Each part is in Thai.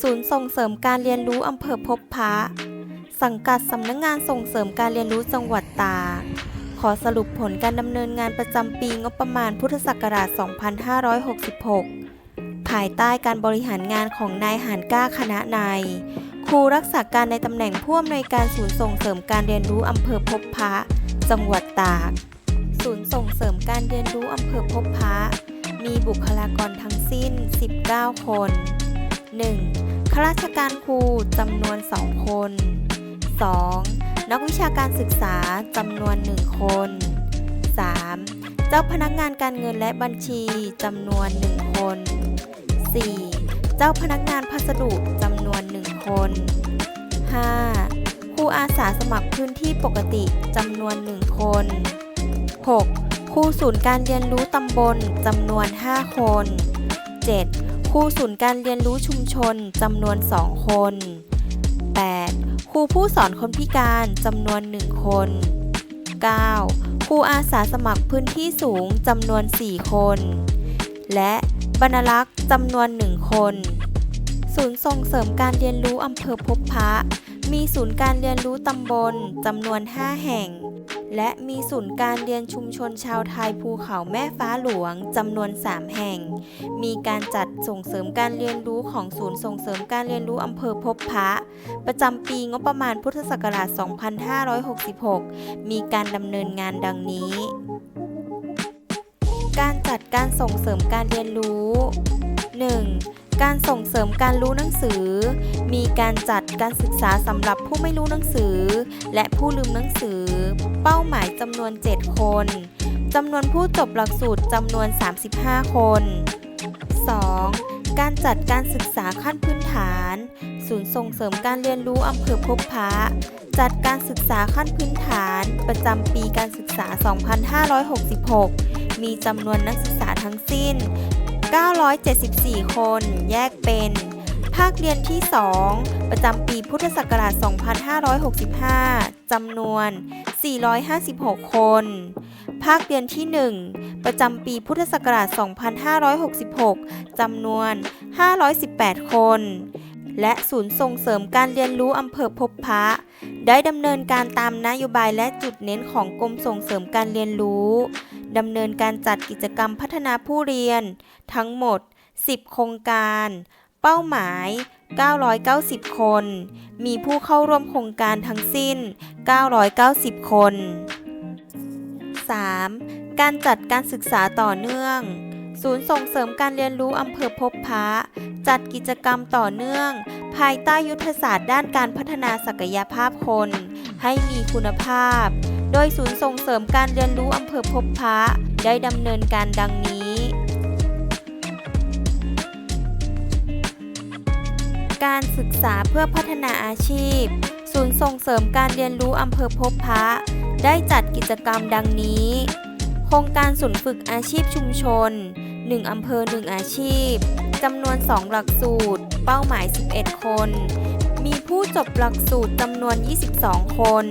ศูนย์ส่งเสริมการเรียนรู้อำเภอพบพระ สังกัดสำนักงงานส่งเสริมการเรียนรู้จังหวัดตากขอสรุปผลการดำเนินงานประจำปีงบประมาณพุทธศักราช 2566 ภายใต้การบริหารงานของนายหานก้าคณะนายครูรักษาการในตำแหน่งผู้อำนวยการศูนย์ส่งเสริมการเรียนรู้อำเภอพบพระ จังหวัดตาก ศูนย์ส่งเสริมการเรียนรู้อำเภอพบพระ มีบุคลากรทั้งสิ้น 19 คน 1. ข้าราชการครูจำนวน 2 คน 2. นักวิชาการศึกษาจำนวน 1 คน 3. เจ้าพนักงานการเงินและบัญชีจำนวน 1 คน 4. เจ้าพนักงานพัสดุจำนวน 1 คน 5. ครูอาสาสมัครพื้นที่ปกติจำนวน 1 คน 6. ครูศูนย์การเรียนรู้ตำบลจำนวน 5 คน 7. ครูศูนย์การเรียนรู้ชุมชนจำนวน 2 คน 8. ครูผู้สอนคนพิการจำนวน 1 คน 9. ครูอาสาสมัครพื้นที่สูงจำนวน 4 คน และบรรลักษ์จำนวน 1 คน ศูนย์ส่งเสริมการเรียนรู้อำเภอพบพระ มีศูนย์การเรียนรู้ตำบลจำนวน 5 แห่ง และมีศูนย์การเรียนชุมชนชาวไทยภูเขาแม่ฟ้าหลวงจำนวน 3 แห่ง มีการจัดส่งเสริมการเรียนรู้ของศูนย์ส่งเสริมการเรียนรู้อำเภอพบพระ ประจำปีงบประมาณพุทธศักราช 2566 มีการดำเนินงานดังนี้ การจัดการส่งเสริมการเรียนรู้ 1. การส่งเสริมการรู้หนังสือ มีการจัดการศึกษาสำหรับผู้ไม่รู้หนังสือ และผู้ลืมหนังสือ เป้าหมายจำนวน 7 คนจำนวนผู้จบหลักสูตรจำนวน 35 คน 2. การจัดการศึกษาขั้นพื้นฐาน ศูนย์ส่งเสริมการเรียนรู้อำเภอพบพระจัดการศึกษาขั้นพื้นฐาน ประจำปีการศึกษา 2566 มีจำนวนนักศึกษาทั้งสิ้น 974 คน แยกเป็น ภาคเรียนที่ 2 ประจำปีพุทธศักราช 2565 จำนวน 456 คน ภาคเรียนที่ 1 ประจำปีพุทธศักราช 2566 จำนวน 518 คน และศูนย์ส่งเสริมการเรียนรู้อำเภอพบพระ ได้ดำเนินการตามนโยบายและจุดเน้นของกรมส่งเสริมการเรียนรู้ ดำเนินการจัดกิจกรรมพัฒนาผู้เรียน ทั้งหมด 10 โครงการ เป้าหมาย 990 คน มีผู้เข้าร่วมโครงการทั้งสิ้น 990 คน 3. การจัดการศึกษาต่อเนื่อง ศูนย์ส่งเสริมการเรียนรู้อำเภอพบพระจัดกิจกรรมต่อเนื่อง ภายใต้ยุทธศาสตร์ด้านการพัฒนาศักยภาพคน ให้มีคุณภาพ โดยศูนย์ส่งเสริมการเรียนรู้อำเภอพบพระได้ดำเนินการดังนี้ การศึกษาเพื่อพัฒนาอาชีพ ศูนย์ส่งเสริมการเรียนรู้อำเภอพบพระได้จัดกิจกรรมดังนี้ โครงการศูนย์ฝึกอาชีพชุมชน 1 อำเภอ 1 อาชีพ จำนวน 2 หลักสูตร เป้าหมาย 11 คน มีผู้จบหลักสูตรจำนวน 22 คน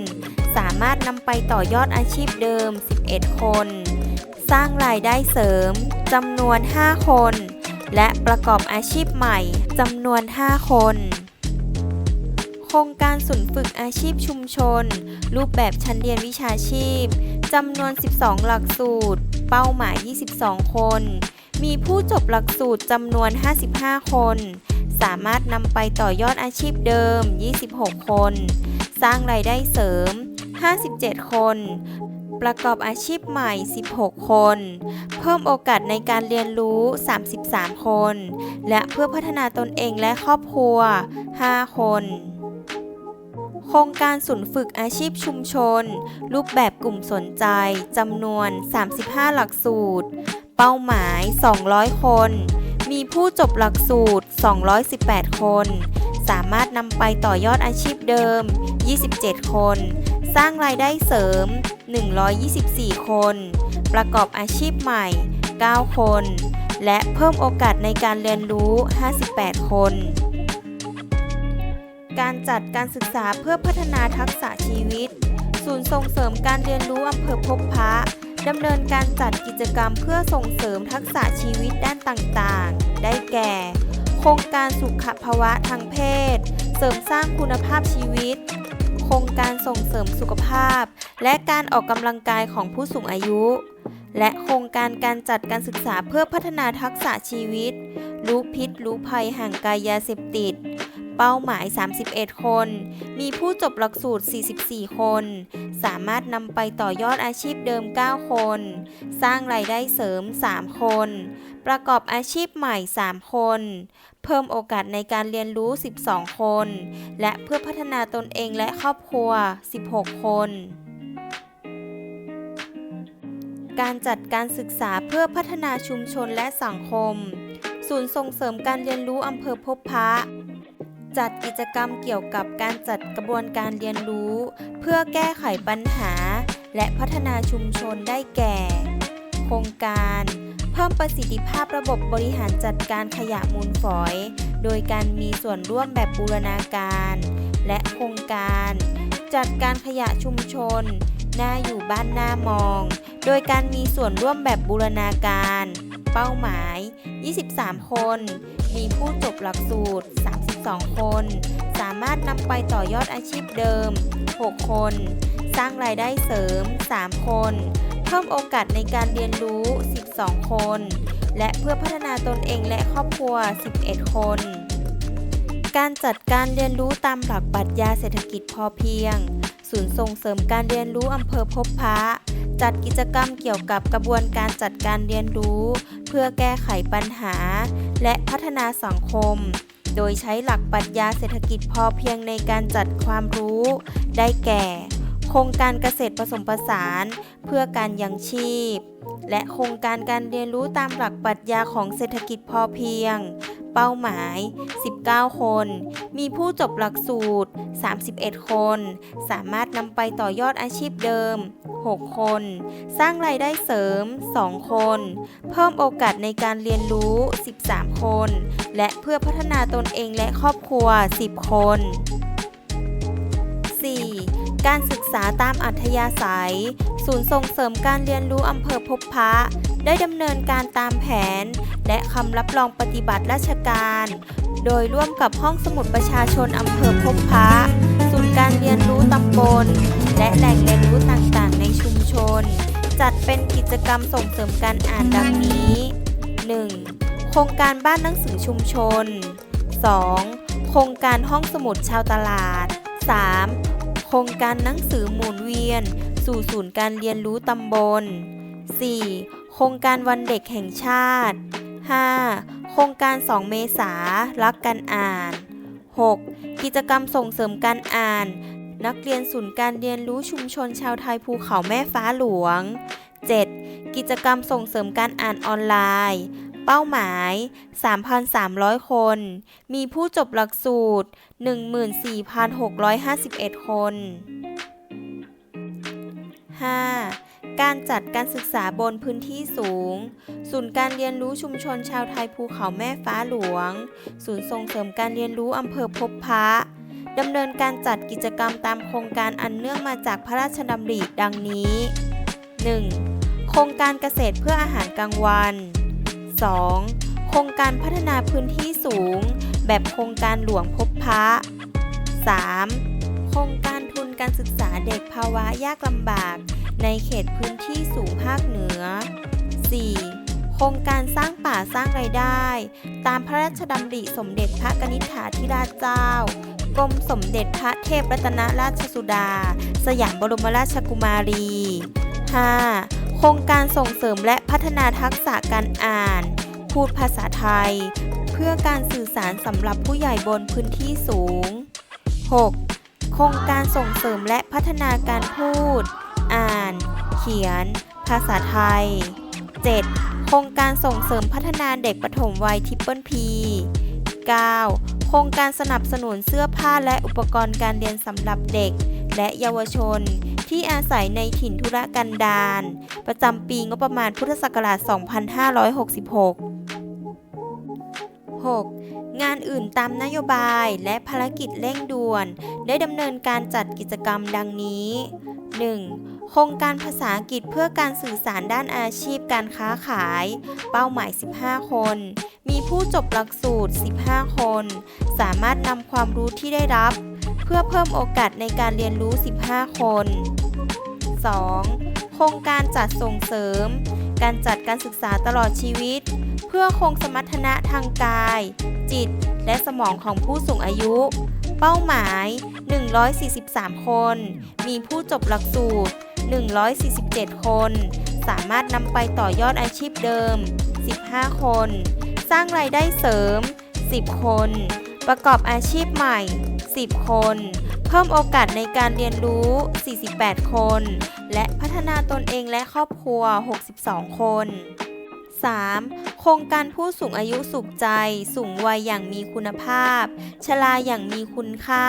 สามารถนำไปต่อยอดอาชีพเดิม 11 คน สร้างรายได้เสริมจำนวน 5 คน และประกอบอาชีพใหม่จำนวน 5 คน โครงการศูนย์ฝึกอาชีพชุมชน รูปแบบชั้นเรียนวิชาชีพจำนวน 12 หลักสูตร เป้าหมาย 22 คน มีผู้จบหลักสูตรจำนวน 55 คน สามารถนำไปต่อยอดอาชีพเดิม 26 คน สร้างรายได้เสริม 57 คน ประกอบอาชีพใหม่ 16 คน เพิ่มโอกาสในการเรียนรู้ 33 คน และเพื่อพัฒนาตนเองและครอบครัว 5 คนโครงการศูนย์ฝึกอาชีพชุมชน รูปแบบกลุ่มสนใจจำนวน 35 หลักสูตร เป้าหมาย 200 คน มีผู้จบหลักสูตร 218 คน สามารถนำไปต่อยอดอาชีพเดิม 27 คน สร้างรายได้เสริม 124 คน ประกอบอาชีพใหม่ 9 คน และเพิ่มโอกาสในการเรียนรู้ 58 คน การจัดการศึกษาเพื่อพัฒนาทักษะชีวิต ศูนย์ส่งเสริมการเรียนรู้อำเภอพบพระดำเนินการจัดกิจกรรมเพื่อส่งเสริมทักษะชีวิตด้านต่างๆ ได้แก่ โครงการสุขภาวะทางเพศ เสริมสร้างคุณภาพชีวิต ครงการส่งเสริมสุขภาพ และการออกกำลังกายของผู้สูงอายุ และโครงการการจัดการศึกษาเพื่อพัฒนาทักษะชีวิต รู้พิษรู้ภัยห่างไกลยาเสพติด เป้าหมาย 31 คน มีผู้จบหลักสูตร 44 คน สามารถนำไปต่อยอดอาชีพเดิม 9 คน สร้างรายได้เสริม 3 คน ประกอบอาชีพใหม่ 3 คน เพิ่มโอกาสในการเรียนรู้ 12 คน และเพื่อพัฒนาตนเองและครอบครัว 16 คนการจัดการศึกษาเพื่อพัฒนาชุมชนและสังคม ศูนย์ส่งเสริมการเรียนรู้อำเภอพบพระ จัดกิจกรรมเกี่ยวกับการจัดกระบวนการเรียนรู้ เพื่อแก้ไขปัญหา และพัฒนาชุมชนได้แก่ โครงการ เพิ่มประสิทธิภาพระบบบริหารจัดการขยะมูลฝอย โดยการมีส่วนร่วมแบบบูรณาการ และโครงการ จัดการขยะชุมชนหน่าอยู่บ้านหน้ามอง โดยการมีส่วนร่วมแบบบูรณาการ เป้าหมาย 23 คน มีผู้จบหลักสูตร 32 คน สามารถนำไปต่อยอดอาชีพเดิม 6 คน สร้างรายได้เสริม 3 คน เพิ่มโอกาสในการเรียนรู้ 12 คน และเพื่อพัฒนาตนเองและครอบครัว 11 คน การจัดการเรียนรู้ตามหลักปรัชญาเศรษฐกิจพอเพียง ศูนย์ส่งเสริมการเรียนรู้อำเภอพบพระจัดกิจกรรมเกี่ยวกับกระบวนการจัดการเรียนรู้ เพื่อแก้ไขปัญหา และพัฒนาสังคม โดยใช้หลักปรัชญาเศรษฐกิจพอเพียงในการจัดความรู้ ได้แก่ ครงการเกษตรผสมผสาน เพื่อการยังชีพ และโครงการการเรียนรู้ตามหลักปรัชญาของเศรษฐกิจพอเพียง เป้าหมาย 19 คน มีผู้จบหลักสูตร 31 คน สามารถนำไปต่อยอดอาชีพเดิม 6 คน สร้างรายได้เสริม 2 คน เพิ่มโอกาสในการเรียนรู้ 13 คน และเพื่อพัฒนาตนเองและครอบครัว 10 คน 4. การศึกษาตามอัธยาศัย ศูนย์ส่งเสริมการเรียนรู้อำเภอพบพระ ได้ดำเนินการตามแผน และคำรับรองปฏิบัติราชการ โดยร่วมกับห้องสมุดประชาชนอำเภอพบพระ ศูนย์การเรียนรู้ตำบล และแหล่งเรียนรู้ต่างๆ ในชุมชน จัดเป็นกิจกรรมส่งเสริมการอ่านดังนี้ 1. โครงการบ้านหนังสือชุมชน 2. โครงการห้องสมุดชาวตลาด 3. โครงการหนังสือหมุนเวียน สู่ศูนย์การเรียนรู้ตำบล 4. โครงการวันเด็กแห่งชาติ 5. โครงการ 2 เมษารักกันอ่าน 6. กิจกรรมส่งเสริมการอ่าน นักเรียนศูนย์การเรียนรู้ชุมชนชาวไทยภูเขาแม่ฟ้าหลวง 7. กิจกรรมส่งเสริมการอ่านออนไลน์ เป้าหมาย 3,300 คน มีผู้จบหลักสูตร 14,651 คน 5. การจัดการศึกษาบนพื้นที่สูง ศูนย์การเรียนรู้ชุมชนชาวไทยภูเขาแม่ฟ้าหลวง ศูนย์ส่งเสริมการเรียนรู้อำเภอพบพระดำเนินการจัดกิจกรรมตามโครงการอันเนื่องมาจากพระราชดำริดังนี้ 1. โครงการเกษตรเพื่ออาหารกลางวัน 2. โครงการพัฒนาพื้นที่สูง แบบโครงการหลวงพบพระ 3. โครงการทุนการศึกษาเด็กภาวะยากลำบาก ในเขตพื้นที่สูงภาคเหนือ 4. โครงการสร้างป่าสร้างไรายได้ ตามพระราชดำริสมเด็จพระกนิษฐาธิราชเจ้ากรมสมเด็จพระเทพรัตนราชสุดา สยามบรมราชกุมารี 5. โครงการส่งเสริมและพัฒนาทักษะการอ่าน พูดภาษาไทย เพื่อการสื่อสารสำหรับผู้ใหญ่บนพื้นที่สูง 6. โครงการส่งเสริมและพัฒนาการพูด อ่าน เขียน ภาษาไทย 7. โครงการส่งเสริมพัฒนาเด็กปฐมวัยทิปเปิลพี 9. โครงการสนับสนุนเสื้อผ้าและอุปกรณ์การเรียนสำหรับเด็ก และเยาวชนที่อาศัยในถิ่นธุรกันดาร ประจำปีงบประมาณพุทธศักราช 2566 6. งานอื่นตามนโยบายและภารกิจเร่งด่วน ได้ดำเนินการจัดกิจกรรมดังนี้ 1. โครงการภาษาอังกฤษเพื่อการสื่อสารด้านอาชีพการค้าขาย เป้าหมาย 15 คน มีผู้จบหลักสูตร 15 คน สามารถนำความรู้ที่ได้รับ เพื่อเพิ่มโอกาสในการเรียนรู้ 15 คน 2. โครงการจัดส่งเสริม การจัดการศึกษาตลอดชีวิต เพื่อคงสมรรถนะทางกาย จิต และสมองของผู้สูงอายุ เป้าหมาย 143 คน มีผู้จบหลักสูตร 147 คน สามารถนำไปต่อยอดอาชีพเดิม 15 คน สร้างรายได้เสริม 10 คน ประกอบอาชีพใหม่ 10 คน เพิ่มโอกาสในการเรียนรู้ 48 คน และพัฒนาตนเองและครอบครัว 62 คน 3. โครงการผู้สูงอายุสุขใจ สูงวัยอย่างมีคุณภาพ ชราอย่างมีคุณค่า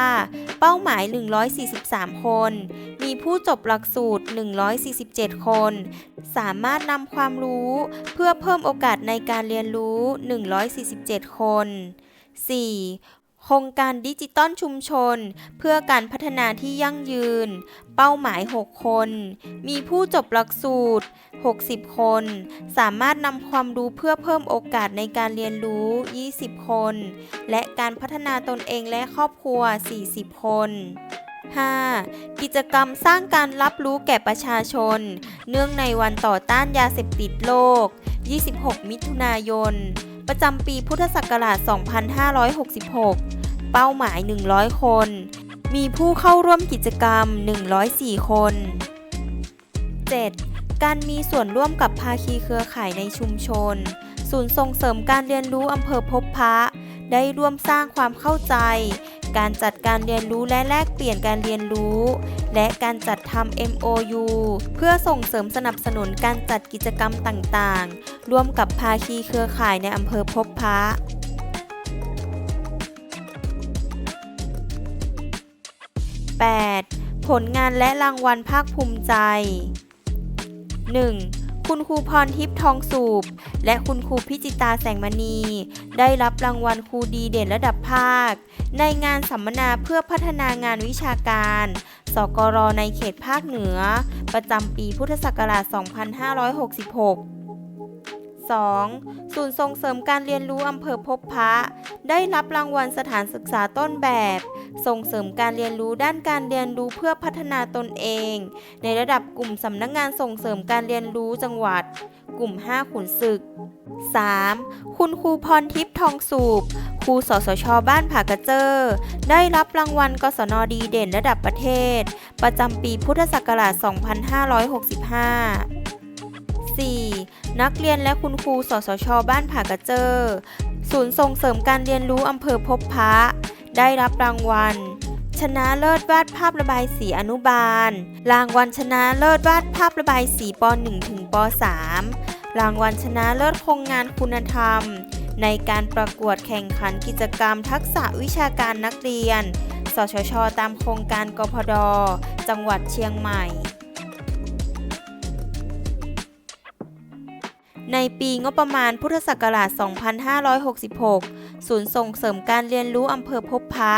เป้าหมาย 143 คน มีผู้จบหลักสูตร 147 คน สามารถนำความรู้เพื่อเพิ่มโอกาสในการเรียนรู้ 147 คน 4. โครงการดิจิตอลชุมชน เพื่อการพัฒนาที่ยั่งยืน เป้าหมาย 6 คน มีผู้จบหลักสูตร 60 คน สามารถนำความรู้เพื่อเพิ่มโอกาสในการเรียนรู้ 20 คน และการพัฒนาตนเองและครอบครัว 40 คน 5. กิจกรรมสร้างการรับรู้แก่ประชาชน เนื่องในวันต่อต้านยาเสพติดโลก 26 มิถุนายน ประจำปีพุทธศักราช 2566 เป้าหมาย 100 คน มีผู้เข้าร่วมกิจกรรม 104 คน 7. การมีส่วนร่วมกับภาคีเครือข่ายในชุมชน ศูนย์ส่งเสริมการเรียนรู้อำเภอพบพระ ได้ร่วมสร้างความเข้าใจ การจัดการเรียนรู้และแลกเปลี่ยนการเรียนรู้ และการจัดทำ MOU เพื่อส่งเสริมสนับสนุนการจัดกิจกรรมต่างๆ ร่วมกับภาคีเครือข่ายในอำเภอพบพระ 8. ผลงานและรางวัลภาคภูมิใจ 1. คุณครูพรทิพย์ทองสูบ และคุณครูพิจิตาแสงมณี ได้รับรางวัลครูดีเด่นระดับภาค ในงานสัมมนาเพื่อพัฒนางานวิชาการ สกรในเขตภาคเหนือ ประจำปีพุทธศักราช 2566 2. ศูนย์ส่งเสริมการเรียนรู้อำเภอพบพระ ได้รับรางวัลสถานศึกษาต้นแบบ ส่งเสริมการเรียนรู้ด้านการเรียนรู้เพื่อพัฒนาตนเอง ในระดับกลุ่มสำนักงงานส่งเสริมการเรียนรู้จังหวัด กลุ่ม 5 ขุนศึก 3. คุณครูพรทิพย์ทองสูบ ครูสสช บ้านผากระเจอได้รับรางวัลกศนดีเด่นระดับประเทศ ประจำปีพุทธศักราช 2565 4. นักเรียนและคุณครู สสช บ้านผากระเจอศูนย์ส่งเสริมการเรียนรู้อำเภอพบพระ ได้รับรางวัล ชนะเลิศวาดภาพระบายสีอนุบาล รางวัลชนะเลิศวาดภาพระบายสีป .1 ถึงป .3 รางวัลชนะเลิศโครงงานคุณธรรม ในการประกวดแข่งขันกิจกรรมทักษะวิชาการนักเรียน สชช ตามโครงการกพด จังหวัดเชียงใหม่ในปีงบประมาณพุทธศักราช 2566 ศูนย์ส่งเสริมการเรียนรู้อำเภอพบพระ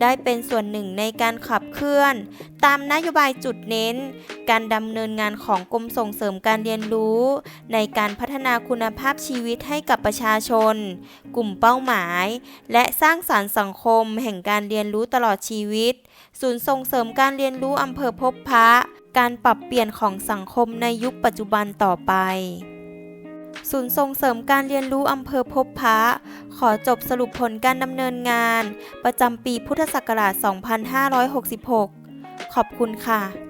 ได้เป็นส่วนหนึ่งในการขับเคลื่อน ตามนโยบายจุดเน้น การดำเนินงานของกรมส่งเสริมการเรียนรู้ ในการพัฒนาคุณภาพชีวิตให้กับประชาชน กลุ่มเป้าหมาย และสร้างสารรค์สังคมแห่งการเรียนรู้ตลอดชีวิต ศูนย์ส่งเสริมการเรียนรู้อำเภอพบพระ การปรับเปลี่ยนของสังคมในยุคปัจจุบันต่อไป ศูนย์ส่งเสริมการเรียนรู้อำเภอพบพระ ขอจบสรุปผลการดำเนินงาน ประจำปีพุทธศักราช 2566 ขอบคุณค่ะ